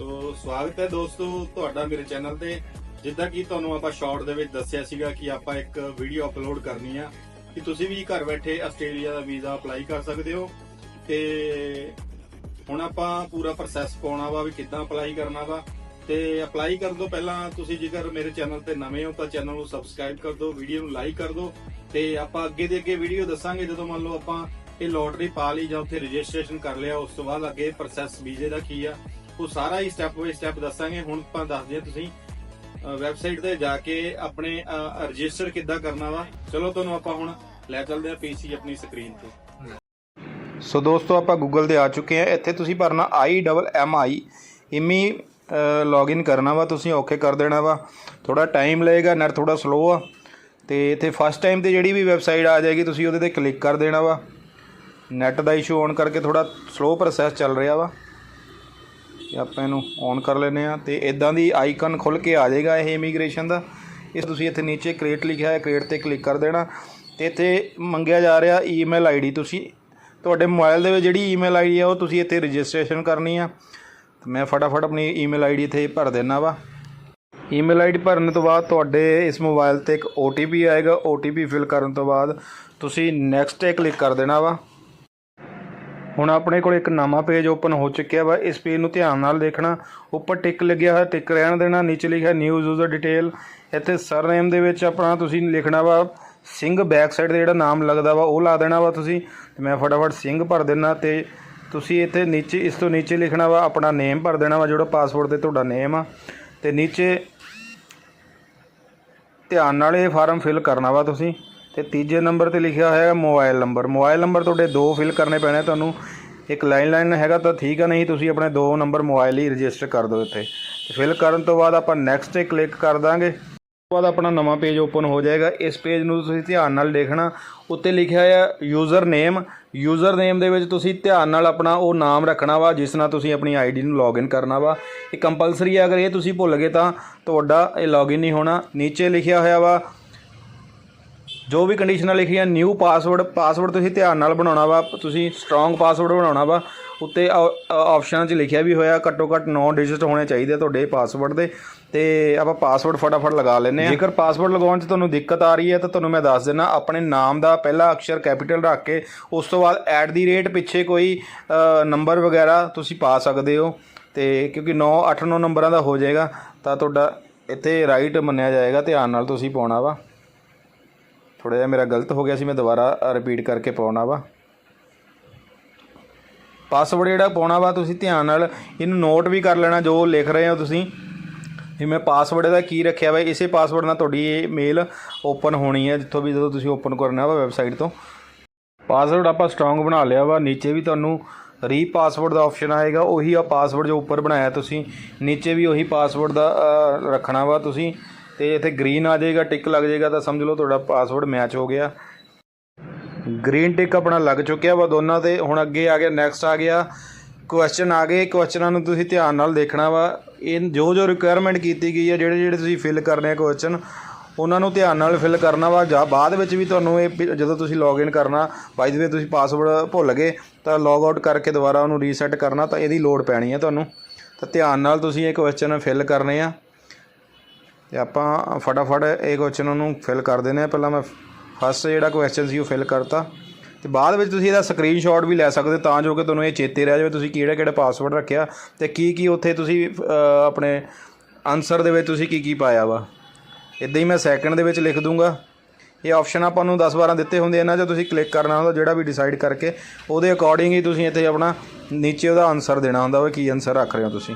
ਸੋ ਸਵਾਗਤ ਹੈ ਦੋਸਤੋ ਤੁਹਾਡਾ ਮੇਰੇ ਚੈਨਲ ਤੇ। ਜਿੱਦਾਂ ਕਿ ਤੁਹਾਨੂੰ ਆਪਾਂ ਸ਼ਾਰਟ ਦੇ ਵਿੱਚ ਦੱਸਿਆ ਸੀਗਾ ਕਿ ਆਪਾਂ ਇੱਕ ਵੀਡੀਓ ਅਪਲੋਡ ਕਰਨੀ ਆ ਕਿ ਤੁਸੀਂ ਵੀ ਘਰ ਬੈਠੇ ਆਸਟ੍ਰੇਲੀਆ ਦਾ ਵੀਜ਼ਾ ਅਪਲਾਈ ਕਰ ਸਕਦੇ ਹੋ। ਤੇ ਹੁਣ ਆਪਾਂ ਪੂਰਾ ਪ੍ਰੋਸੈਸ ਪਾਉਣਾ ਵਾ ਵੀ ਕਿੱਦਾਂ ਅਪਲਾਈ ਕਰਨਾ ਵਾ। ਤੇ ਅਪਲਾਈ ਕਰਨ ਤੋਂ ਪਹਿਲਾਂ ਤੁਸੀਂ ਜੇਕਰ ਮੇਰੇ ਚੈਨਲ ਤੇ ਨਵੇਂ ਹੋ ਤਾਂ ਚੈਨਲ ਨੂੰ ਸਬਸਕ੍ਰਾਈਬ ਕਰ ਦਿਓ ਵੀਡੀਓ ਨੂੰ ਲਾਈਕ ਕਰ ਦਿਓ। ਤੇ ਆਪਾਂ ਅੱਗੇ ਦੇ ਅੱਗੇ ਵੀਡੀਓ ਦੱਸਾਂਗੇ, ਜਦੋਂ ਮੰਨ ਲਓ ਆਪਾਂ ਇਹ ਲੋਟਰੀ ਪਾ ਲਈ ਜਾਂ ਉੱਥੇ ਰਜਿਸਟ੍ਰੇਸ਼ਨ ਕਰ ਲਿਆ, ਉਸ ਤੋਂ ਬਾਅਦ ਅੱਗੇ ਪ੍ਰੋਸੈਸ ਵੀਜ਼ੇ ਦਾ ਕੀ ਆ। ਉਹ ਸਾਰਾ ਹੀ ਸਟੈਪ ਬਾਈ ਸਟੈਪ ਦੱਸਾਂਗੇ। ਹੁਣ ਆਪਾਂ ਦੱਸਦੇ ਹਾਂ ਤੁਸੀਂ ਵੈਬਸਾਈਟ ਤੇ ਜਾ ਕੇ ਆਪਣੇ ਰਜਿਸਟਰ ਕਿੱਦਾਂ ਕਰਨਾ ਵਾ। ਚਲੋ, ਤੁਹਾਨੂੰ ਆਪਾਂ ਹੁਣ ਲੈ ਚੱਲਦੇ ਹਾਂ ਪੀਸੀ ਆਪਣੀ ਸਕਰੀਨ ਤੇ। ਸੋ ਦੋਸਤੋ, ਆਪਾਂ ਗੂਗਲ ਤੇ ਆ ਚੁੱਕੇ ਹਾਂ। ਇੱਥੇ ਤੁਸੀਂ ਭਰਨਾ I double M I immi login ਕਰਨਾ ਵਾ, ਤੁਸੀਂ ਓਕੇ ਕਰ ਦੇਣਾ ਵਾ। ਥੋੜਾ ਟਾਈਮ ਲਏਗਾ ਨੈਟ ਥੋੜਾ ਸਲੋ ਆ। ਤੇ ਇੱਥੇ ਫਸਟ ਟਾਈਮ ਤੇ ਜਿਹੜੀ ਵੀ ਵੈਬਸਾਈਟ ਆ ਜਾਏਗੀ, ਤੁਸੀਂ ਉਹਦੇ ਤੇ ਕਲਿੱਕ ਕਰ ਦੇਣਾ ਵਾ। ਨੈਟ ਦਾ ਇਸ਼ੂ ਆਨ ਕਰਕੇ ਥੋੜਾ ਸਲੋ ਪ੍ਰੋਸੈਸ ਚੱਲ ਰਿਹਾ ਵਾ। ਤੇ ਆਪਾਂ ਇਹਨੂੰ ਔਨ ਕਰ ਲੈਨੇ ਆ ਤੇ ਇਦਾਂ ਦੀ ਆਈਕਨ ਖੁੱਲ ਕੇ ਆ ਜਾਏਗਾ ਇਹ ਇਮੀਗ੍ਰੇਸ਼ਨ ਦਾ। ਇਸ ਤੁਸੀਂ ਇੱਥੇ ਨੀਚੇ ਕ੍ਰੀਏਟ ਲਿਖਿਆ ਹੈ ਕ੍ਰੀਏਟ ਤੇ ਕਲਿੱਕ ਕਰ ਦੇਣਾ। ਤੇ ਇੱਥੇ ਮੰਗਿਆ ਜਾ ਰਿਹਾ ਈਮੇਲ ਆਈਡੀ ਤੁਸੀਂ। ਤੁਹਾਡੇ ਮੋਬਾਈਲ ਦੇ ਵਿੱਚ ਜਿਹੜੀ ਈਮੇਲ ਆਈਡੀ ਆ, ਉਹ ਤੁਸੀਂ ਇੱਥੇ ਰਜਿਸਟ੍ਰੇਸ਼ਨ ਕਰਨੀ ਆ। ਤੇ ਮੈਂ ਫਟਾਫਟ ਆਪਣੀ ਈਮੇਲ ਆਈਡੀ ਇੱਥੇ ਭਰ ਦੇਣਾ ਵਾ। ਈਮੇਲ ਆਈਡੀ ਭਰਨ ਤੋਂ ਬਾਅਦ ਤੁਹਾਡੇ ਇਸ ਮੋਬਾਈਲ ਤੇ ਇੱਕ OTP ਆਏਗਾ। OTP ਫਿਲ ਕਰਨ ਤੋਂ ਬਾਅਦ ਤੁਸੀਂ ਨੈਕਸਟ ਤੇ ਕਲਿੱਕ ਕਰ ਦੇਣਾ ਵਾ। ਹੁਣ ਆਪਣੇ ਕੋਲ ਇੱਕ ਨਵਾਂ ਪੇਜ ਓਪਨ ਹੋ ਚੁੱਕਿਆ ਵਾ। ਇਸ ਪੇਜ ਨੂੰ ਧਿਆਨ ਨਾਲ ਦੇਖਣਾ। ਉੱਪਰ ਟਿਕ ਲੱਗਿਆ ਹੋਇਆ ਟਿਕ ਰਹਿਣ ਦੇਣਾ। ਨੀਚੇ ਲਿਖਿਆ ਨਿਊ ਯੂਜ਼ਰ ਡਿਟੇਲ ਇੱਥੇ ਸਰਨੇਮ ਦੇ ਵਿੱਚ ਆਪਣਾ ਤੁਸੀਂ ਲਿਖਣਾ ਵਾ, ਸਿੰਘ ਬੈਕ ਸਾਈਡ ਤੇ ਜਿਹੜਾ ਨਾਮ ਲੱਗਦਾ ਵਾ, ਉਹ ਲਾ ਦੇਣਾ ਵਾ ਤੁਸੀਂ। ਤੇ ਮੈਂ ਫਟਾਫਟ ਸਿੰਘ ਭਰ ਦੇਣਾ ਤੇ ਤੁਸੀਂ ਇੱਥੇ ਨੀਚੇ, ਇਸ ਤੋਂ ਨੀਚੇ ਲਿਖਣਾ ਵਾ, ਆਪਣਾ ਨੇਮ ਭਰ ਦੇਣਾ ਵਾ, ਜਿਹੜਾ ਪਾਸਪੋਰਟ ਤੇ ਤੁਹਾਡਾ ਨੇਮ ਆ। ਤੇ ਨੀਚੇ ਧਿਆਨ ਨਾਲ ਇਹ ਫਾਰਮ ਫਿਲ ਕਰਨਾ ਵਾ ਤੁਸੀਂ। ਤੇ ਤੀਜੇ ਨੰਬਰ ਤੇ ਲਿਖਿਆ ਹੋਇਆ ਹੈ ਮੋਬਾਈਲ ਨੰਬਰ। ਮੋਬਾਈਲ ਨੰਬਰ ਤੁਹਾਡੇ ਦੋ ਫਿਲ ਕਰਨੇ ਪੈਣੇ, ਤੁਹਾਨੂੰ ਇੱਕ ਲਾਈਨ ਲਾਈਨ ਹੈਗਾ ਤਾਂ ਠੀਕ ਆ, ਨਹੀਂ ਤੁਸੀਂ ਆਪਣੇ ਦੋ ਨੰਬਰ ਮੋਬਾਈਲ ਹੀ ਰਜਿਸਟਰ ਕਰ ਦਿਓ ਇੱਥੇ। ਫਿਲ ਕਰਨ ਤੋਂ ਬਾਅਦ ਆਪਾਂ ਨੈਕਸਟ ਤੇ ਕਲਿੱਕ ਕਰ ਦਾਂਗੇ। ਉਸ ਤੋਂ ਬਾਅਦ ਆਪਣਾ ਨਵਾਂ ਪੇਜ ਓਪਨ ਹੋ ਜਾਏਗਾ। ਇਸ ਪੇਜ ਨੂੰ ਤੁਸੀਂ ਧਿਆਨ ਨਾਲ ਦੇਖਣਾ। ਉੱਤੇ ਲਿਖਿਆ ਹੈ ਯੂਜ਼ਰ ਨੇਮ ਯੂਜ਼ਰ ਨੇਮ ਦੇ ਵਿੱਚ ਤੁਸੀਂ ਧਿਆਨ ਨਾਲ ਆਪਣਾ ਉਹ ਨਾਮ ਰੱਖਣਾ ਵਾ, ਜਿਸ ਨਾਲ ਤੁਸੀਂ ਆਪਣੀ ਆਈਡੀ ਨੂੰ ਲੌਗਇਨ ਕਰਨਾ ਵਾ। ਇਹ ਕੰਪਲਸਰੀ ਹੈ ਅਗਰ ਇਹ ਤੁਸੀਂ ਭੁੱਲ ਗਏ ਤਾਂ ਤੁਹਾਡਾ ਇਹ ਲੌਗਇਨ ਨਹੀਂ ਹੋਣਾ। ਨੀਚੇ ਲਿਖਿਆ ਹੋਇਆ ਵਾ ਜੋ ਵੀ ਕੰਡੀਸ਼ਨਾਂ ਲਿਖੀਆਂ ਨਿਊ ਪਾਸਵਰਡ ਪਾਸਵਰਡ ਤੁਸੀਂ ਧਿਆਨ ਨਾਲ ਬਣਾਉਣਾ ਵਾ, ਤੁਸੀਂ ਸਟਰੋਂਗ ਪਾਸਵਰਡ ਬਣਾਉਣਾ ਵਾ, ਉੱਤੇ ਆਪਸ਼ਨ 'ਚ ਲਿਖਿਆ ਵੀ ਹੋਇਆ, ਘੱਟੋ ਘੱਟ 9 ਡਿਜਿਟ ਹੋਣੇ ਚਾਹੀਦੇ ਆ ਤੁਹਾਡੇ ਪਾਸਵਰਡ ਦੇ, ਤੇ ਆਪਾਂ ਪਾਸਵਰਡ ਫਟਾਫਟ ਲਗਾ ਲੈਨੇ ਆ ਜੇਕਰ ਪਾਸਵਰਡ ਲਗਾਉਣ 'ਚ ਤੁਹਾਨੂੰ ਦਿੱਕਤ ਆ ਰਹੀ ਹੈ, ਤਾਂ ਤੁਹਾਨੂੰ ਮੈਂ ਦੱਸ ਦਿੰਦਾ, ਆਪਣੇ ਨਾਮ ਦਾ ਪਹਿਲਾ ਅਕਸ਼ਰ ਕੈਪੀਟਲ ਰੱਖ ਕੇ, ਉਸ ਤੋਂ ਬਾਅਦ ਐਟ ਦੀ ਰੇਟ ਪਿੱਛੇ ਕੋਈ ਨੰਬਰ ਵਗੈਰਾ ਤੁਸੀਂ ਪਾ ਸਕਦੇ ਹੋ, ਤੇ ਕਿਉਂਕਿ 9 8 9 ਨੰਬਰਾਂ ਦਾ ਹੋ ਜਾਏਗਾ, ਤਾਂ ਤੁਹਾਡਾ ਇੱਥੇ ਰਾਈਟ ਮੰਨਿਆ ਜਾਏਗਾ, ਧਿਆਨ ਨਾਲ ਤੁਸੀਂ ਪਾਉਣਾ ਵਾ। ਥੋੜਾ ਜਿਹਾ ਮੇਰਾ ਗਲਤ ਹੋ ਗਿਆ ਸੀ, ਮੈਂ ਦੁਬਾਰਾ ਰਿਪੀਟ ਕਰਕੇ ਪਾਉਣਾ ਵਾ। ਪਾਸਵਰਡ ਜਿਹੜਾ ਪਾਉਣਾ ਵਾ, ਤੁਸੀਂ ਧਿਆਨ ਨਾਲ ਇਹਨੂੰ ਨੋਟ ਵੀ ਕਰ ਲੈਣਾ, ਜੋ ਲਿਖ ਰਹੇ ਹੋ ਤੁਸੀਂ। ਵੀ ਮੈਂ ਪਾਸਵਰਡ ਦਾ ਕੀ ਰੱਖਿਆ ਵਾ, ਇਸੇ ਪਾਸਵਰਡ ਨਾਲ ਤੁਹਾਡੀ ਇਹ ਮੇਲ ਓਪਨ ਹੋਣੀ ਹੈ, ਜਿੱਥੋਂ ਵੀ ਜਦੋਂ ਤੁਸੀਂ ਓਪਨ ਕਰਨਾ ਵਾ ਵੈਬਸਾਈਟ ਤੋਂ। ਪਾਸਵਰਡ ਆਪਾਂ ਸਟਰੋਂਗ ਬਣਾ ਲਿਆ ਵਾ, ਨੀਚੇ ਵੀ ਤੁਹਾਨੂੰ ਰੀ ਪਾਸਵਰਡ ਦਾ ਆਪਸ਼ਨ ਆਏਗਾ, ਉਹੀ ਆ ਪਾਸਵਰਡ ਜੋ ਉੱਪਰ ਬਣਾਇਆ ਤੁਸੀਂ, ਨੀਚੇ ਵੀ ਉਹੀ ਪਾਸਵਰਡ ਦਾ ਰੱਖਣਾ ਵਾ ਤੁਸੀਂ। ਤੇ ਇੱਥੇ ਗ੍ਰੀਨ ਆ ਜਾਏਗਾ ਟਿਕ ਲੱਗ ਜਾਏਗਾ ਤਾਂ ਸਮਝ ਲਓ ਤੁਹਾਡਾ ਪਾਸਵਰਡ ਮੈਚ ਹੋ ਗਿਆ। ਗ੍ਰੀਨ ਟਿਕ ਆਪਣਾ ਲੱਗ ਚੁੱਕਿਆ ਵਾ ਦੋਨਾਂ ਤੇ, ਹੁਣ ਅੱਗੇ ਆ ਗਿਆ ਨੈਕਸਟ ਆ ਗਿਆ। ਕੁਐਸਚਨ ਆ ਗਏ ਕੁਐਸਚਨਾਂ ਨੂੰ ਤੁਸੀਂ ਧਿਆਨ ਨਾਲ ਦੇਖਣਾ ਵਾ। ਇਹ ਜੋ ਜੋ ਰਿਕੁਆਇਰਮੈਂਟ ਕੀਤੀ ਗਈ ਹੈ ਜਿਹੜੇ ਜਿਹੜੇ ਤੁਸੀਂ ਫਿਲ ਕਰਨੇ ਆ ਕੁਐਸਚਨ ਉਹਨਾਂ ਨੂੰ ਧਿਆਨ ਨਾਲ ਫਿਲ ਕਰਨਾ ਵਾ। ਜਾਂ ਬਾਅਦ ਵਿੱਚ ਵੀ ਤੁਹਾਨੂੰ ਇਹ ਵੀ ਜਦੋਂ ਤੁਸੀਂ ਲੌਗਇਨ ਕਰਨਾ ਬਾਈ ਦੇ ਤੁਸੀਂ ਪਾਸਵਰਡ ਭੁੱਲ ਗਏ, ਤਾਂ ਲੌਗ ਆਊਟ ਕਰਕੇ ਦੁਬਾਰਾ ਉਹਨੂੰ ਰੀਸੈਟ ਕਰਨਾ, ਤਾਂ ਇਹਦੀ ਲੋੜ ਪੈਣੀ ਹੈ ਤੁਹਾਨੂੰ। ਤਾਂ ਧਿਆਨ ਨਾਲ ਤੁਸੀਂ ਇਹ ਕੁਐਸਚਨ ਫਿਲ ਕਰਨੇ ਆ। ਤੇ ਆਪਾਂ ਫਟਾਫਟ ਇਹ ਕੁਐਸਚਨ ਨੂੰ ਫਿਲ ਕਰ ਦਿੰਦੇ ਆ ਪਹਿਲਾਂ ਮੈਂ ਫਸਟ ਜਿਹੜਾ ਕੁਐਸਚਨ ਸੀ ਉਹ ਫਿਲ ਕਰਤਾ। ਤੇ ਬਾਅਦ ਵਿੱਚ ਤੁਸੀਂ ਇਹਦਾ ਸਕਰੀਨਸ਼ਾਟ ਵੀ ਲੈ ਸਕਦੇ ਹੋ, ਤਾਂ ਜੋ ਕਿ ਤੁਹਾਨੂੰ ਇਹ ਚੇਤੇ ਰਹਿ ਜਾਵੇ ਤੁਸੀਂ ਕਿਹੜਾ ਕਿਹੜਾ ਪਾਸਵਰਡ ਰੱਖਿਆ ਤੇ ਕੀ ਕੀ ਉੱਥੇ ਤੁਸੀਂ ਆਪਣੇ ਆਨਸਰ ਦੇ ਵਿੱਚ ਤੁਸੀਂ ਕੀ ਕੀ ਪਾਇਆ ਵਾ। ਇਦਾਂ ਹੀ ਮੈਂ ਸੈਕਿੰਡ ਦੇ ਵਿੱਚ ਲਿਖ ਦੂੰਗਾ। ਇਹ ਆਪਸ਼ਨ ਆਪਾਂ ਨੂੰ 10 12 ਦਿੱਤੇ ਹੁੰਦੇ ਇਹਨਾਂ 'ਚ ਤੁਸੀਂ ਕਲਿੱਕ ਕਰਨਾ ਹੁੰਦਾ, ਜਿਹੜਾ ਵੀ ਡਿਸਾਈਡ ਕਰਕੇ, ਉਹਦੇ ਅਕੋਰਡਿੰਗ ਹੀ ਤੁਸੀਂ ਇੱਥੇ ਆਪਣਾ ਨੀਚੇ ਉਹਦਾ ਆਨਸਰ ਦੇਣਾ ਹੁੰਦਾ ਵਾ, ਕੀ ਆਨਸਰ ਰੱਖ ਰਹੇ ਹੋ ਤੁਸੀਂ।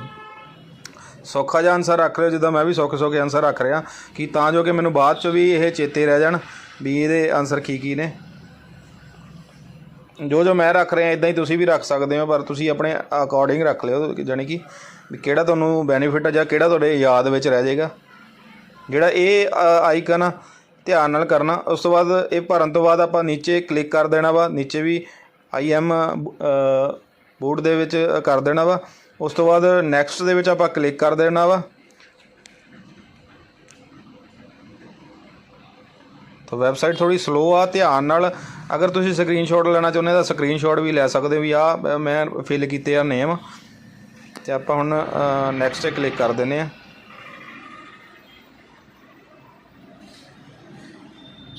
ਸੌਖਾ ਜਿਹਾ ਆਨਸਰ ਰੱਖ ਲਿਓ, ਜਿੱਦਾਂ ਮੈਂ ਵੀ ਸੌਖੇ ਸੌਖੇ ਆਨਸਰ ਰੱਖ ਰਿਹਾ। ਕਿ ਤਾਂ ਜੋ ਕਿ ਮੈਨੂੰ ਬਾਅਦ ਚ ਵੀ ਇਹ ਚੇਤੇ ਰਹਿ ਜਾਣ ਵੀ ਇਹਦੇ ਆਨਸਰ ਕੀ ਕੀ ਨੇ। ਜੋ ਜੋ ਮੈਂ ਰੱਖ ਰਿਹਾ ਇਦਾਂ ਹੀ ਤੁਸੀਂ ਵੀ ਰੱਖ ਸਕਦੇ ਹੋ, ਪਰ ਤੁਸੀਂ ਆਪਣੇ ਅਕੋਰਡਿੰਗ ਰੱਖ ਲਿਓ ਜਾਨੀ ਕਿ ਕਿਹੜਾ ਤੁਹਾਨੂੰ ਬੈਨੀਫਿਟ ਆ ਜਾਂ ਕਿਹੜਾ ਤੁਹਾਡੇ ਯਾਦ ਵਿੱਚ ਰਹਿ ਜਾਏਗਾ। ਜਿਹੜਾ ਇਹ ਆਈਕਨ ਆ, ਧਿਆਨ ਨਾਲ ਕਰਨਾ। ਉਸ ਤੋਂ ਬਾਅਦ ਇਹ ਭਰਨ ਤੋਂ ਬਾਅਦ ਆਪਾਂ ਨੀਚੇ ਕਲਿੱਕ ਕਰ ਦੇਣਾ ਵਾ, ਨੀਚੇ ਵੀ ਆਈ ਐਮ ਬੂਟ ਦੇ ਵਿੱਚ ਕਰ ਦੇਣਾ ਵਾ। ਉਸ ਤੋਂ ਬਾਅਦ ਨੈਕਸਟ ਦੇ ਵਿੱਚ ਆਪਾਂ ਕਲਿੱਕ ਕਰ ਦੇਣਾ ਵਾ। ਤਾਂ ਵੈਬਸਾਈਟ ਥੋੜੀ ਸਲੋ ਆ, ਧਿਆਨ ਨਾਲ। ਅਗਰ ਤੁਸੀਂ ਸਕਰੀਨਸ਼ਾਟ ਲੈਣਾ ਚਾਹੁੰਦੇ ਤਾਂ ਸਕਰੀਨਸ਼ਾਟ ਵੀ ਲੈ ਸਕਦੇ ਹੋ ਵੀ ਆ ਮੈਂ ਫਿਲ ਕੀਤੇ ਆ ਨੇਮ ਤੇ ਆਪਾਂ ਹੁਣ ਨੈਕਸਟ ਤੇ ਕਲਿੱਕ ਕਰ ਦਿੰਨੇ ਆ।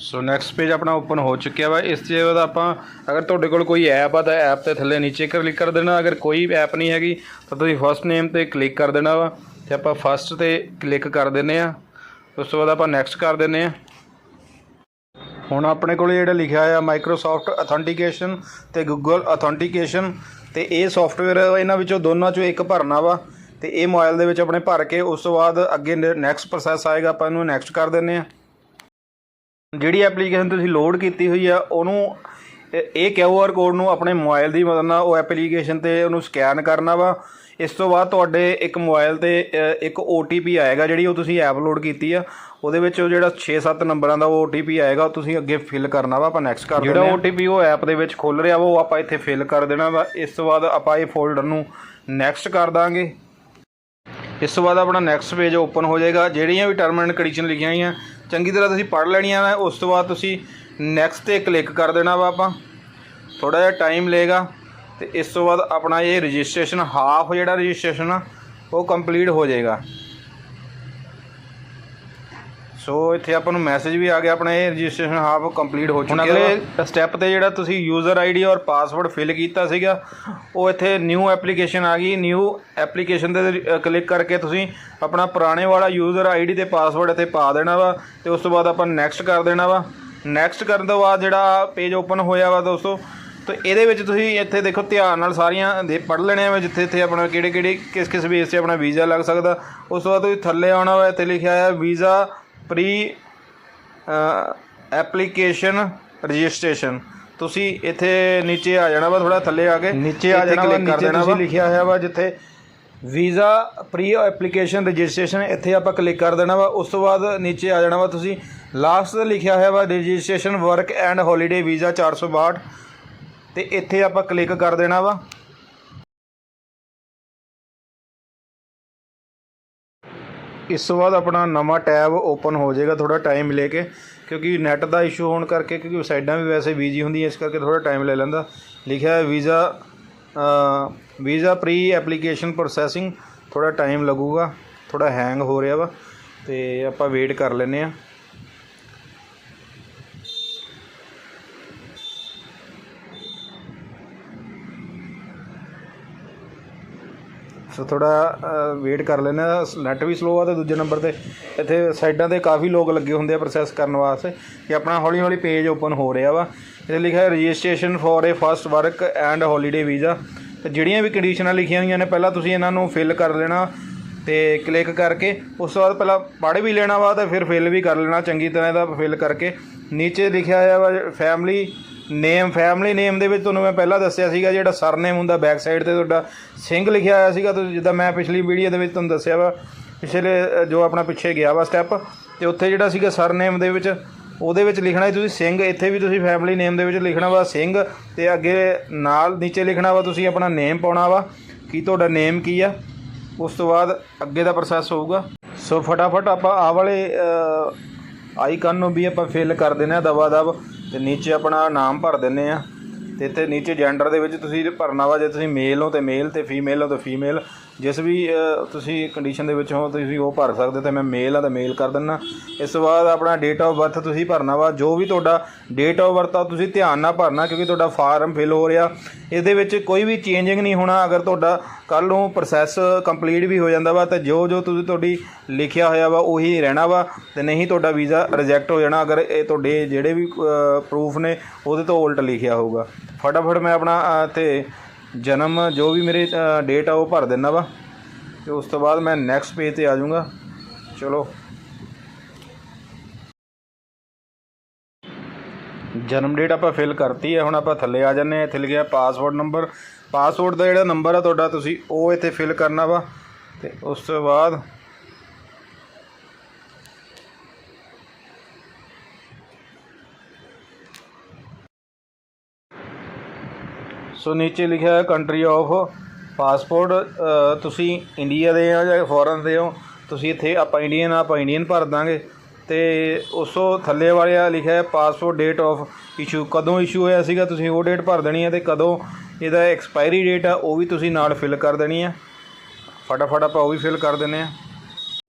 ਸੋ ਨੈਕਸਟ ਪੇਜ ਆਪਣਾ ਓਪਨ ਹੋ ਚੁੱਕਿਆ ਵਾ। ਇਸ ਤੇ ਉਹਦਾ ਆਪਾਂ, ਅਗਰ ਤੁਹਾਡੇ ਕੋਲ ਕੋਈ ਐਪ ਆ, ਤਾਂ ਐਪ ਤੇ ਥੱਲੇ ਨੀਚੇ ਕਲਿੱਕ ਕਰ ਦੇਣਾ। ਅਗਰ ਕੋਈ ਐਪ ਨਹੀਂ ਹੈਗੀ, ਤਾਂ ਤੁਸੀਂ ਫਸਟ ਨੇਮ ਤੇ ਕਲਿੱਕ ਕਰ ਦੇਣਾ ਵਾ। ਤੇ ਆਪਾਂ ਫਸਟ ਤੇ ਕਲਿੱਕ ਕਰ ਦਿੰਨੇ ਆ ਉਸ ਤੋਂ ਬਾਅਦ ਆਪਾਂ ਨੈਕਸਟ ਕਰ ਦਿੰਨੇ ਆ ਹੁਣ ਆਪਣੇ ਕੋਲ ਜਿਹੜਾ ਲਿਖਿਆ ਆ ਮਾਈਕਰੋਸਾਫਟ ਅਥੈਂਟੀਕੇਸ਼ਨ ਤੇ ਗੂਗਲ ਅਥੈਂਟੀਕੇਸ਼ਨ ਤੇ ਇਹ ਸੌਫਟਵੇਅਰ ਇਹਨਾਂ ਵਿੱਚੋਂ ਦੋਨਾਂ ਚੋਂ ਇੱਕ ਭਰਨਾ ਵਾ। ਤੇ ਇਹ ਮੋਬਾਈਲ ਦੇ ਵਿੱਚ ਆਪਣੇ ਭਰ ਕੇ ਉਸ ਤੋਂ ਬਾਅਦ ਅੱਗੇ ਨੈਕਸਟ ਪ੍ਰੋਸੈਸ ਆਏਗਾ। ਆਪਾਂ ਇਹਨੂੰ ਨੈਕਸਟ ਕਰ ਦਿੰਨੇ ਆ ਜਿਹੜੀ ਐਪਲੀਕੇਸ਼ਨ ਤੁਸੀਂ ਲੋਡ ਕੀਤੀ ਹੋਈ ਆ ਉਹਨੂੰ ਇਹ- ਕਿਊ ਆਰ ਕੋਡ ਨੂੰ ਆਪਣੇ ਮੋਬਾਈਲ ਦੀ ਮਦਦ ਨਾਲ ਉਹ ਐਪਲੀਕੇਸ਼ਨ ਤੇ ਉਹਨੂੰ ਸਕੈਨ ਕਰਨਾ ਵਾ। ਇਸ ਤੋਂ ਬਾਅਦ ਤੁਹਾਡੇ ਇੱਕ ਮੋਬਾਈਲ ਤੇ ਇੱਕ OTP ਆਏਗਾ ਜਿਹੜੀ ਉਹ ਤੁਸੀਂ ਐਪ ਲੋਡ ਕੀਤੀ ਆ। ਉਹਦੇ ਵਿੱਚ ਉਹ ਜਿਹੜਾ 6-7 ਨੰਬਰਾਂ ਦਾ ਉਹ OTP ਆਏਗਾ ਉਹ ਤੁਸੀਂ ਅੱਗੇ ਫਿਲ ਕਰਨਾ ਵਾ ਆਪਾਂ ਨੈਕਸਟ ਕਰ ਦਿੰਦੇ ਜਿਹੜਾ OTP ਉਹ ਐਪ ਦੇ ਵਿੱਚ ਖੁੱਲ ਰਿਹਾ ਵਾ ਉਹ ਆਪਾਂ ਇੱਥੇ ਫਿਲ ਕਰ ਦੇਣਾ ਵਾ। ਇਸ ਤੋਂ ਬਾਅਦ ਆਪਾਂ ਇਹ ਫੋਲਡਰ ਨੂੰ ਨੈਕਸਟ ਕਰ ਦਾਂਗੇ। ਇਸ ਤੋਂ ਬਾਅਦ ਆਪਣਾ ਨੈਕਸਟ ਪੇਜ ਓਪਨ ਹੋ ਜਾਏਗਾ। ਜਿਹੜੀਆਂ ਵੀ ਟਰਮ ਐਂਡ ਕੰਡੀਸ਼ਨ ਲਿਖੀਆਂ ਹੋਈਆਂ ਚੰਗੀ ਤਰ੍ਹਾਂ ਤੁਸੀਂ ਪੜ੍ਹ ਲੈਣੀਆਂ ਵਾ, ਉਸ ਤੋਂ ਬਾਅਦ ਤੁਸੀਂ ਨੈਕਸਟ ਤੇ ਕਲਿੱਕ ਕਰ ਦੇਣਾ ਵਾ ਆਪਾਂ। ਥੋੜਾ ਜਿਹਾ ਟਾਈਮ ਲਏਗਾ ਤੇ ਇਸ ਤੋਂ ਬਾਅਦ ਆਪਣਾ ਇਹ ਰਜਿਸਟ੍ਰੇਸ਼ਨ ਹਾਫ ਜਿਹੜਾ ਰਜਿਸਟ੍ਰੇਸ਼ਨ ਆ, ਉਹ ਕੰਪਲੀਟ ਹੋ ਜਾਏਗਾ। ਸੋ ਇੱਥੇ ਆਪਾਂ ਨੂੰ ਮੈਸੇਜ ਵੀ ਆ ਗਿਆ ਆਪਣਾ ਇਹ ਰਜਿਸਟ੍ਰੇਸ਼ਨ ਹਾਫ ਕੰਪਲੀਟ ਹੋ ਚੁੱਕਿਆ ਹੈ ਅਗਲੇ ਸਟੈਪ ਤੇ ਜਿਹੜਾ ਤੁਸੀਂ ਯੂਜ਼ਰ ਆਈਡੀ ਔਰ ਪਾਸਵਰਡ ਫਿਲ ਕੀਤਾ ਸੀਗਾ ਉਹ ਇੱਥੇ ਨਿਊ ਐਪਲੀਕੇਸ਼ਨ ਆ ਗਈ। ਨਿਊ ਐਪਲੀਕੇਸ਼ਨ ਤੇ ਕਲਿੱਕ ਕਰਕੇ ਤੁਸੀਂ ਆਪਣਾ ਪੁਰਾਣੇ ਵਾਲਾ ਯੂਜ਼ਰ ਆਈਡੀ ਤੇ ਪਾਸਵਰਡ ਇੱਥੇ ਪਾ ਦੇਣਾ ਵਾ ਤੇ ਉਸ ਤੋਂ ਬਾਅਦ ਆਪਾਂ ਨੈਕਸਟ ਕਰ ਦੇਣਾ ਵਾ। ਨੈਕਸਟ ਕਰਨ ਤੋਂ ਬਾਅਦ ਜਿਹੜਾ ਪੇਜ ਓਪਨ ਹੋਇਆ ਵਾ ਦੋਸਤੋ ਤੇ ਇਹਦੇ ਵਿੱਚ ਤੁਸੀਂ ਇੱਥੇ ਦੇਖੋ ਧਿਆਨ ਨਾਲ ਸਾਰੀਆਂ ਦੇ ਪੜ੍ਹ ਲੈਣੇ ਆ ਜਿੱਥੇ ਇੱਥੇ ਆਪਣਾ ਕਿਹੜੇ ਕਿਹੜੇ ਕਿਸ ਕਿਸ ਬੇਸ ਤੇ ਆਪਣਾ ਵੀਜ਼ਾ ਲੱਗ ਸਕਦਾ। ਉਸ ਤੋਂ ਬਾਅਦ ਤੁਸੀਂ ਥੱਲੇ ਆਉਣਾ ਵਾ ਇੱਥੇ ਲਿਖਿਆ ਹੈ ਵੀਜ਼ਾ ਪ੍ਰੀ ਐਪਲੀਕੇਸ਼ਨ ਰਜਿਸਟ੍ਰੇਸ਼ਨ। ਤੁਸੀਂ ਇੱਥੇ ਨੀਚੇ ਆ ਜਾਣਾ ਵਾ ਥੋੜਾ ਥੱਲੇ ਆ ਕੇ। ਨੀਚੇ ਆ ਜਾਣਾ ਵਾ ਨੀਚੇ ਤੁਸੀਂ ਲਿਖਿਆ ਹੋਇਆ ਵਾ ਜਿੱਥੇ ਵੀਜ਼ਾ ਪ੍ਰੀ ਐਪਲੀਕੇਸ਼ਨ ਰਜਿਸਟ੍ਰੇਸ਼ਨ ਇੱਥੇ ਆਪਾਂ ਕਲਿੱਕ ਕਰ ਦੇਣਾ ਵਾ। ਉਸ ਤੋਂ ਬਾਅਦ ਨੀਚੇ ਆ ਜਾਣਾ ਵਾ ਤੁਸੀਂ ਲਾਸਟ ਤੇ ਲਿਖਿਆ ਹੋਇਆ ਵਾ registration work and holiday visa 462 ਤੇ ਇੱਥੇ ਆਪਾਂ ਕਲਿੱਕ ਕਰ ਦੇਣਾ ਵਾ। ਇਸ ਤੋਂ ਬਾਅਦ ਆਪਣਾ ਨਵਾਂ ਟੈਬ ਓਪਨ ਹੋ ਜਾਏਗਾ ਥੋੜਾ ਟਾਈਮ ਲੈ ਕੇ, ਕਿਉਂਕਿ ਨੈਟ ਦਾ ਇਸ਼ੂ ਹੋਣ ਕਰਕੇ, ਕਿਉਂਕਿ ਸਾਈਡਾਂ ਵੀ ਵੈਸੇ ਬੀਜੀ ਹੁੰਦੀਆਂ, ਇਸ ਕਰਕੇ ਥੋੜਾ ਟਾਈਮ ਲੈ ਲੈਂਦਾ। ਲਿਖਿਆ ਹੈ visa visa pre application processing ਥੋੜਾ ਟਾਈਮ ਲੱਗੂਗਾ ਥੋੜਾ ਹੈਂਗ ਹੋ ਰਿਹਾ ਵਾ, ਤੇ ਆਪਾਂ ਵੇਟ ਕਰ ਲੈਨੇ ਆ ਸੋ ਥੋੜਾ ਵੇਟ ਕਰ ਲੈਂਦੇ ਆ ਨੈਟ ਵੀ ਸਲੋ ਆ ਤੇ ਦੂਜੇ ਨੰਬਰ ਤੇ। ਇੱਥੇ ਸਾਈਡਾਂ ਤੇ ਕਾਫੀ ਲੋਕ ਲੱਗੇ ਹੁੰਦੇ ਆ ਪ੍ਰੋਸੈਸ ਕਰਨ ਵਾਸਤੇ ਕਿ ਆਪਣਾ ਹੌਲੀ ਹੌਲੀ ਪੇਜ ਓਪਨ ਹੋ ਰਿਹਾ ਵਾ। ਇਹ ਲਿਖਿਆ ਹੈ registration for a first work and holiday visa ਤੇ ਜਿਹੜੀਆਂ ਵੀ ਕੰਡੀਸ਼ਨਾਂ ਲਿਖੀਆਂ ਹੋਈਆਂ ਨੇ, ਪਹਿਲਾਂ ਤੁਸੀਂ ਇਹਨਾਂ ਨੂੰ ਫਿਲ ਕਰ ਲੈਣਾ ਤੇ ਕਲਿੱਕ ਕਰਕੇ, ਉਸ ਤੋਂ ਬਾਅਦ ਪਹਿਲਾਂ ਪੜ੍ਹ ਵੀ ਲੈਣਾ ਵਾ ਤੇ ਫਿਰ ਫਿਲ ਵੀ ਕਰ ਲੈਣਾ ਚੰਗੀ ਤਰ੍ਹਾਂ ਇਹਦਾ ਫਿਲ ਕਰਕੇ। ਨੀਚੇ ਲਿਖਿਆ ਹੋਇਆ ਵਾ ਫੈਮਿਲੀ ਨੇਮ ਫੈਮਿਲੀ ਨੇਮ ਦੇ ਵਿੱਚ ਤੁਹਾਨੂੰ ਮੈਂ ਪਹਿਲਾਂ ਦੱਸਿਆ ਸੀਗਾ, ਜਿਹੜਾ ਸਰਨੇਮ ਹੁੰਦਾ ਬੈਕ ਸਾਈਡ ਤੇ ਤੁਹਾਡਾ ਸਿੰਘ ਲਿਖਿਆ ਹੋਇਆ ਸੀਗਾ, ਤੁਸੀਂ ਜਿੱਦਾਂ ਮੈਂ ਪਿਛਲੀ ਵੀਡੀਓ ਦੇ ਵਿੱਚ ਤੁਹਾਨੂੰ ਦੱਸਿਆ ਵਾ, ਪਿਛਲੇ ਜੋ ਆਪਣਾ ਪਿੱਛੇ ਗਿਆ ਵਾ ਸਟੈਪ ਤੇ ਉੱਥੇ ਜਿਹੜਾ ਸੀਗਾ ਸਰਨੇਮ ਦੇ ਵਿੱਚ, ਉਹਦੇ ਵਿੱਚ ਲਿਖਣਾ ਤੁਸੀਂ ਸਿੰਘ, ਇੱਥੇ ਵੀ ਤੁਸੀਂ ਫੈਮਿਲੀ ਨੇਮ ਦੇ ਵਿੱਚ ਲਿਖਣਾ ਵਾ ਸਿੰਘ, ਤੇ ਅੱਗੇ ਨਾਲ ਨੀਚੇ ਲਿਖਣਾ ਵਾ ਤੁਸੀਂ ਆਪਣਾ ਨੇਮ ਪਾਉਣਾ ਵਾ, ਕੀ ਤੁਹਾਡਾ ਨੇਮ ਕੀ ਆ, ਉਸ ਤੋਂ ਬਾਅਦ ਅੱਗੇ ਦਾ ਪ੍ਰੋਸੈਸ ਹੋਊਗਾ। ਸੋ ਫਟਾਫਟ ਆਪਾਂ ਆ ਵਾਲੇ ਆਈਕਨ ਨੂੰ ਵੀ ਆਪਾਂ ਫਿਲ ਕਰ ਦਿੰਦੇ ਆ ਦਵਾ ਦਬ ਤੇ ਨੀਚੇ ਆਪਣਾ ਨਾਮ ਭਰ ਦਿੰਨੇ ਆ। ਤੇ ਇੱਥੇ ਨੀਚੇ ਜੈਂਡਰ ਦੇ ਵਿੱਚ ਤੁਸੀਂ ਭਰਨਾ ਵਾ, ਜੇ ਤੁਸੀਂ ਮੇਲ ਹੋ ਤੇ ਮੇਲ ਤੇ ਫੀਮੇਲ ਹੋ ਤੇ ਫੀਮੇਲ ਜਿਸ ਵੀ ਤੁਸੀਂ ਕੰਡੀਸ਼ਨ ਦੇ ਵਿੱਚ ਹੋ ਤੁਸੀਂ ਉਹ ਭਰ ਸਕਦੇ ਹੋ ਤੇ ਮੈਂ ਮੇਲ ਆ ਤਾਂ ਮੇਲ ਕਰ ਦਿੰਨਾ। ਇਸ ਤੋਂ ਬਾਅਦ ਆਪਣਾ ਡੇਟ ਆਫ ਬਰਥ ਤੁਸੀਂ ਭਰਨਾ ਵਾ। ਜੋ ਵੀ ਤੁਹਾਡਾ ਡੇਟ ਆਫ ਬਰਥ ਆ ਤੁਸੀਂ ਧਿਆਨ ਨਾਲ ਭਰਨਾ ਕਿਉਂਕਿ ਤੁਹਾਡਾ ਫਾਰਮ ਫਿਲ ਹੋ ਰਿਹਾ। ਇਹਦੇ ਵਿੱਚ ਕੋਈ ਵੀ ਚੇਂਜਿੰਗ ਨਹੀਂ ਹੋਣਾ। ਅਗਰ ਤੁਹਾਡਾ ਕੱਲ ਨੂੰ ਪ੍ਰੋਸੈਸ ਕੰਪਲੀਟ ਵੀ ਹੋ ਜਾਂਦਾ ਵਾ ਤਾਂ ਜੋ ਜੋ ਤੁਸੀਂ ਤੁਹਾਡੀ ਲਿਖਿਆ ਹੋਇਆ ਵਾ ਉਹੀ ਰਹਿਣਾ ਵਾ। ਤੇ ਨਹੀਂ ਤੁਹਾਡਾ ਵੀਜ਼ਾ ਰਿਜੈਕਟ ਹੋ ਜਾਣਾ। ਅਗਰ ਇਹ ਤੁਹਾਡੇ ਜਿਹੜੇ ਵੀ ਪ੍ਰੂਫ ਨੇ ਉਹਦੇ ਤੋਂ ਉਲਟ ਲਿਖਿਆ ਹੋਊਗਾ। ਫਟਾਫਟ ਮੈਂ ਆਪਣਾ ਅ, ਤੇ ਜਨਮ ਜੋ ਵੀ ਮੇਰੇ ਡੇਟ ਆ, ਉਹ ਭਰ ਦਿੰਦਾ ਵਾ। ਤੇ ਉਸ ਤੋਂ ਬਾਅਦ ਮੈਂ ਨੈਕਸਟ ਪੇਜ ਤੇ ਆ ਜਾਊਂਗਾ। ਚਲੋ। ਜਨਮ ਡੇਟ ਆਪਾਂ ਫਿਲ ਕਰਤੀ ਹੈ ਹੁਣ ਆਪਾਂ ਥੱਲੇ ਆ ਜੰਨੇ ਇੱਥੇ ਲਿਖਿਆ ਪਾਸਵਰਡ ਨੰਬਰ ਪਾਸਵਰਡ ਦਾ ਜਿਹੜਾ ਨੰਬਰ ਆ, ਤੁਹਾਡਾ ਤੁਸੀਂ ਉਹ ਇੱਥੇ ਫਿਲ ਕਰਨਾ ਵਾ। ਤੇ ਉਸ ਤੋਂ ਬਾਅਦ ਸੋ ਨੀਚੇ ਲਿਖਿਆ ਹੈ ਕੰਟਰੀ ਆਫ ਪਾਸਪੋਰਟ ਤੁਸੀਂ ਇੰਡੀਆ ਦੇ ਹੋ ਜਾਂ ਫੋਰਨ ਦੇ ਹੋ, ਤੁਸੀਂ ਇੱਥੇ ਆਪਾਂ ਇੰਡੀਅਨ ਆਪਾਂ ਇੰਡੀਅਨ ਭਰ ਦਾਂਗੇ। ਤੇ ਉਸੋ ਤੋਂ ਥੱਲੇ ਵਾਲਿਆ ਲਿਖਿਆ ਹੈ ਪਾਸਪੋਰਟ ਡੇਟ ਆਫ ਇਸ਼ੂ ਕਦੋਂ ਇਸ਼ੂ ਹੋਇਆ ਸੀਗਾ? ਤੁਸੀਂ ਉਹ ਡੇਟ ਭਰ ਦੇਣੀ ਹੈ ਤੇ ਕਦੋਂ ਇਹਦਾ ਐਕਸਪਾਇਰੀ ਡੇਟ ਆ, ਉਹ ਵੀ ਤੁਸੀਂ ਨਾਲ ਫਿਲ ਕਰ ਦੇਣੀ ਹੈ। ਫਟਾਫਟ ਆਪਾਂ ਉਹ ਵੀ ਫਿਲ ਕਰ ਦਿੰਨੇ ਆ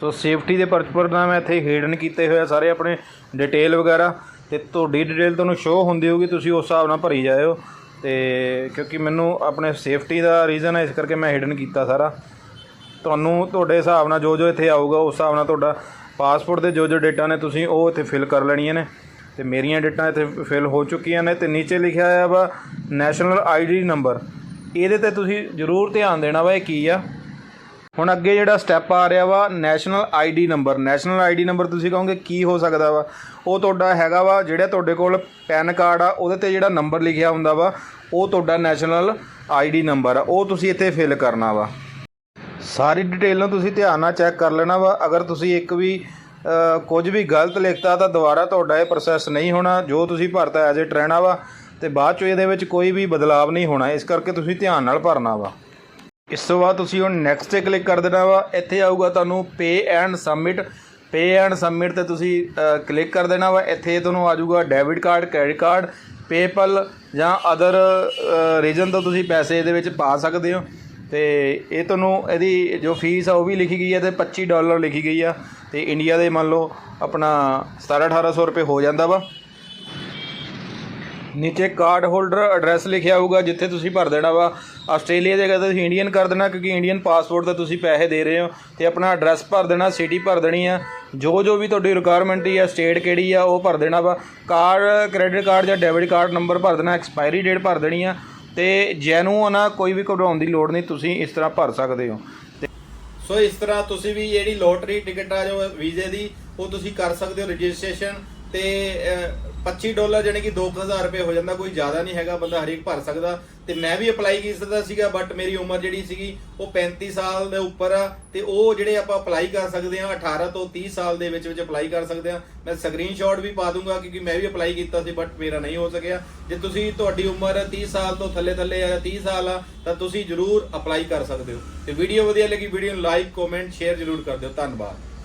ਸੋ ਸੇਫਟੀ ਦੇ ਪਰਪਸ ਨਾਲ ਮੈਂ ਇੱਥੇ ਹੀਡਨ ਕੀਤੇ ਹੋਏ ਆ ਸਾਰੇ ਆਪਣੇ ਡਿਟੇਲ ਵਗੈਰਾ। ਤੇ ਤੁਹਾਡੀ ਡਿਟੇਲ ਤੁਹਾਨੂੰ ਸ਼ੋ ਹੁੰਦੀ ਹੋਊਗੀ, ਤੁਸੀਂ ਉਸ ਹਿਸਾਬ ਨਾਲ ਭਰੀ ਜਾਇਓ। ਤੇ ਕਿਉਂਕਿ ਮੈਨੂੰ ਆਪਣੇ ਸੇਫਟੀ ਦਾ ਰੀਜ਼ਨ ਹੈ, ਇਸ ਕਰਕੇ ਮੈਂ ਹਿਡਨ ਕੀਤਾ ਸਾਰਾ। ਤੁਹਾਨੂੰ ਤੁਹਾਡੇ ਹਿਸਾਬ ਨਾਲ ਜੋ ਜੋ ਇੱਥੇ ਆਊਗਾ, ਉਸ ਹਿਸਾਬ ਨਾਲ ਤੁਹਾਡਾ ਪਾਸਪੋਰਟ ਦੇ ਜੋ ਜੋ ਡੇਟਾ ਨੇ, ਤੁਸੀਂ ਉਹ ਇੱਥੇ ਫਿਲ ਕਰ ਲੈਣੀਆਂ ਨੇ। ਤੇ ਮੇਰੀਆਂ ਡੇਟਾ ਇੱਥੇ ਫਿਲ ਹੋ ਚੁੱਕੀਆਂ ਨੇ ਤੇ ਨੀਚੇ ਲਿਖਿਆ ਹੋਇਆ ਵਾ ਨੈਸ਼ਨਲ ਆਈਡੀ ਨੰਬਰ ਇਹਦੇ ਤੇ ਤੁਸੀਂ ਜ਼ਰੂਰ ਧਿਆਨ ਦੇਣਾ ਵਾ, ਇਹ ਕੀ ਆ? ਹੁਣ ਅੱਗੇ ਜਿਹੜਾ ਸਟੈਪ ਆ ਰਿਹਾ ਵਾ national ID number national ID number ਤੁਸੀਂ ਕਹੋਗੇ ਕੀ ਹੋ ਸਕਦਾ ਵਾ? ਉਹ ਤੁਹਾਡਾ ਹੈਗਾ ਵਾ, ਜਿਹੜਾ ਤੁਹਾਡੇ ਕੋਲ ਪੈਨ ਕਾਰਡ ਆ, ਉਹਦੇ ਤੇ ਜਿਹੜਾ ਨੰਬਰ ਲਿਖਿਆ ਹੁੰਦਾ ਵਾ, ਉਹ ਤੁਹਾਡਾ ਨੈਸ਼ਨਲ ਆਈਡੀ ਨੰਬਰ ਆ। ਉਹ ਤੁਸੀਂ ਇੱਥੇ ਫਿਲ ਕਰਨਾ ਵਾ। ਸਾਰੀ ਡਿਟੇਲ ਨੂੰ ਤੁਸੀਂ ਧਿਆਨ ਨਾਲ ਚੈੱਕ ਕਰ ਲੈਣਾ ਵਾ। ਅਗਰ ਤੁਸੀਂ ਇੱਕ ਵੀ ਕੁਝ ਵੀ ਗਲਤ ਲਿਖਤਾ ਤਾਂ ਦੁਬਾਰਾ ਤੁਹਾਡਾ ਇਹ ਪ੍ਰੋਸੈਸ ਨਹੀਂ ਹੋਣਾ। ਜੋ ਤੁਸੀਂ ਭਰਤਾ ਐਜ਼ ਇਟ ਰਹਿਣਾ ਵਾ, ਤੇ ਬਾਅਦ ਚ ਇਹਦੇ ਵਿੱਚ ਕੋਈ ਵੀ ਬਦਲਾਵ ਨਹੀਂ ਹੋਣਾ। ਇਸ ਕਰਕੇ ਤੁਸੀਂ ਧਿਆਨ ਨਾਲ ਭਰਨਾ ਵਾ। ਇਸ ਤੋਂ ਬਾਅਦ ਤੁਸੀਂ ਹੁਣ ਨੈਕਸਟ ਤੇ ਕਲਿੱਕ ਕਰ ਦੇਣਾ ਵਾ। ਇੱਥੇ ਆਊਗਾ ਤੁਹਾਨੂੰ pay and submit pay and submit ਤੇ ਤੁਸੀਂ ਕਲਿੱਕ ਕਰ ਦੇਣਾ ਵਾ। ਇੱਥੇ ਤੁਹਾਨੂੰ ਆ ਜਾਊਗਾ debit card credit card PayPal ਜਾਂ ਅਦਰ ਰੀਜਨ ਤੋਂ ਤੁਸੀਂ ਪੈਸੇ ਇਹਦੇ ਵਿੱਚ ਪਾ ਸਕਦੇ ਹੋ। ਤੇ ਇਹ ਤੁਹਾਨੂੰ ਇਹਦੀ ਜੋ ਫੀਸ ਆ ਉਹ ਵੀ ਲਿਖੀ ਗਈ ਹੈ ਤੇ 25 ਡਾਲਰ ਲਿਖੀ ਗਈ ਆ। ਤੇ ਇੰਡੀਆ ਦੇ ਮੰਨ ਲਓ ਆਪਣਾ 17 1800 ਰੁਪਏ ਹੋ ਜਾਂਦਾ ਵਾ। ਨੀਚੇ ਕਾਰਡ ਹੋਲਡਰ ਐਡਰੈਸ ਲਿਖਿਆ ਹੋਊਗਾ, ਜਿੱਥੇ ਤੁਸੀਂ ਭਰ ਦੇਣਾ ਵਾ। ਆਸਟ੍ਰੇਲੀਆ ਦੇ ਅਗਰ ਤੁਸੀਂ ਇੰਡੀਅਨ ਕਰ ਦੇਣਾ, ਕਿਉਂਕਿ ਇੰਡੀਅਨ ਪਾਸਪੋਰਟ ਤੇ ਤੁਸੀਂ ਪੈਸੇ ਦੇ ਰਹੇ ਹੋ, ਤੇ ਆਪਣਾ ਐਡਰੈਸ ਭਰ ਦੇਣਾ ਸਿਟੀ ਭਰ ਦੇਣੀ ਆ। ਜੋ ਜੋ ਵੀ ਤੁਹਾਡੀ ਰਿਕੁਆਇਰਮੈਂਟ ਹੀ ਆ ਸਟੇਟ ਕਿਹੜੀ ਆ, ਉਹ ਭਰ ਦੇਣਾ ਵਾ। ਕਾਰਡ ਕ੍ਰੈਡਿਟ ਕਾਰਡ ਜਾਂ ਡੈਬਿਟ ਕਾਰਡ ਨੰਬਰ ਭਰ ਦੇਣਾ ਐਕਸਪਾਇਰੀ ਡੇਟ ਭਰ ਦੇਣੀ ਆ। ਤੇ ਜੈਨੂਅਨ ਆ, ਕੋਈ ਵੀ ਘਬਰਾਉਣ ਦੀ ਲੋੜ ਨਹੀਂ, ਤੁਸੀਂ ਇਸ ਤਰ੍ਹਾਂ ਭਰ ਸਕਦੇ ਹੋ। ਸੋ ਇਸ ਤਰ੍ਹਾਂ ਤੁਸੀਂ ਵੀ ਜਿਹੜੀ ਲੋਟਰੀ ਟਿਕਟ ਆ, ਜੋ ਵੀਜ਼ੇ ਦੀ, ਉਹ ਤੁਸੀਂ ਕਰ ਸਕਦੇ ਹੋ ਰਜਿਸਟ੍ਰੇਸ਼ਨ ਤੇ 25 ਡਾਲਰ ਜਾਨੀ ਕਿ 2000 ਰੁਪਏ ਹੋ ਜਾਂਦਾ, ਕੋਈ ਜ਼ਿਆਦਾ ਨਹੀਂ ਹੈਗਾ, ਬੰਦਾ ਹਰੇਕ ਭਰ ਸਕਦਾ। ਤੇ ਮੈਂ ਵੀ ਅਪਲਾਈ ਕੀਤਾ ਸੀਗਾ ਬਟ ਮੇਰੀ ਉਮਰ ਜਿਹੜੀ ਸੀਗੀ, ਉਹ 35 ਸਾਲ ਦੇ ਉੱਪਰ ਆ, ਤੇ ਉਹ ਜਿਹੜੇ ਆਪਾਂ ਅਪਲਾਈ ਕਰ ਸਕਦੇ ਆ 18 ਤੋਂ 30 ਸਾਲ ਦੇ ਵਿੱਚ ਵਿੱਚ ਅਪਲਾਈ ਕਰ ਸਕਦੇ ਆ ਮੈਂ ਸਕਰੀਨਸ਼ਾਟ ਵੀ ਪਾ ਦੂੰਗਾ, ਕਿਉਂਕਿ ਮੈਂ ਵੀ ਅਪਲਾਈ ਕੀਤਾ ਸੀ ਬਟ ਮੇਰਾ ਨਹੀਂ ਹੋ ਸਕਿਆ। ਜੇ ਤੁਸੀਂ ਤੁਹਾਡੀ ਉਮਰ 30 ਸਾਲ ਤੋਂ ਥੱਲੇ ਥੱਲੇ ਆ 30 ਸਾਲ ਆ, ਤਾਂ ਤੁਸੀਂ ਜਰੂਰ ਅਪਲਾਈ ਕਰ ਸਕਦੇ ਹੋ। ਤੇ ਵੀਡੀਓ ਵਧੀਆ ਲੱਗੀ ਵੀਡੀਓ ਨੂੰ ਲਾਈਕ ਕਮੈਂਟ ਸ਼ੇਅਰ ਜਰੂਰ ਕਰ ਦਿਓ। ਧੰਨਵਾਦ।